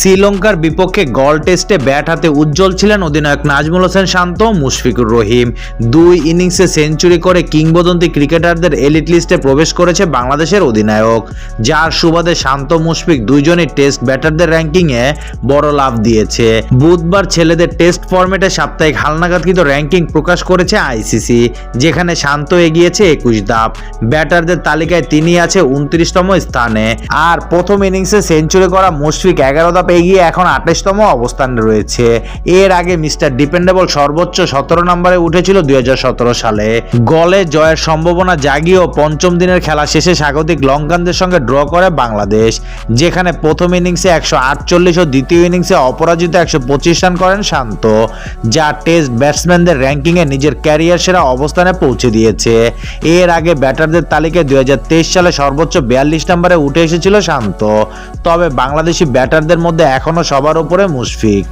শ্রীলঙ্কার বিপক্ষে গল টেস্টে ব্যাট হাতে উজ্জ্বল ছিলেন অধিনায়ক নাজমুল হোসেন শান্ত, মুশফিকুর রহিম। দুই ইনিংসে সেঞ্চুরি করে কিংবদন্তি ক্রিকেটারদের এলিট লিস্টে প্রবেশ করেছে বাংলাদেশের অধিনায়ক। যার সুবাদে শান্ত, মুশফিক দুইজনই টেস্ট ব্যাটারদের র্যাঙ্কিংয়ে বড় লাভ দিয়েছে। বুধবার ছেলেদের টেস্ট ফরম্যাটে সাপ্তাহিক হালনাগাদকৃত র্যাঙ্কিং প্রকাশ করেছে আইসিসি, যেখানে শান্ত এগিয়েছে একুশ ধাপ। ব্যাটারদের তালিকায় তিনি আছে উনত্রিশতম স্থানে। আর প্রথম ইনিংসে সেঞ্চুরি করা মুশফিক এগারো ধাপ এগিয়ে এখন আঠাশতম অবস্থানে রয়েছে। এর আগে মিস্টার ডিপেন্ডেবল সর্বোচ্চ সতেরো নম্বরে উঠেছিল দুই হাজার সতেরো সালে। গলে জয়ের সম্ভাবনা জাগিয়েও পঞ্চম দিনের খেলা শেষে স্বাগতিক লঙ্কানদের সঙ্গে ড্র করে বাংলাদেশ, যেখানে প্রথম ইনিংসে একশো আটচল্লিশ ও দ্বিতীয় ইনিংসে অপরাজিত একশো পঁচিশ রান করেন শান্ত, যা টেস্ট ব্যাটসম্যানদের র্যাঙ্কিংয়ে নিজের ক্যারিয়ার সেরা অবস্থানে পৌঁছে দিয়েছে। এর আগে ব্যাটারদের তালিকায় দুই হাজার তেইশ সালে সর্বোচ্চ বিয়াল্লিশ নম্বরে উঠে এসেছিল শান্ত। তবে বাংলাদেশি ব্যাটারদের মধ্যে এখনও সবার উপরে মুশফিক।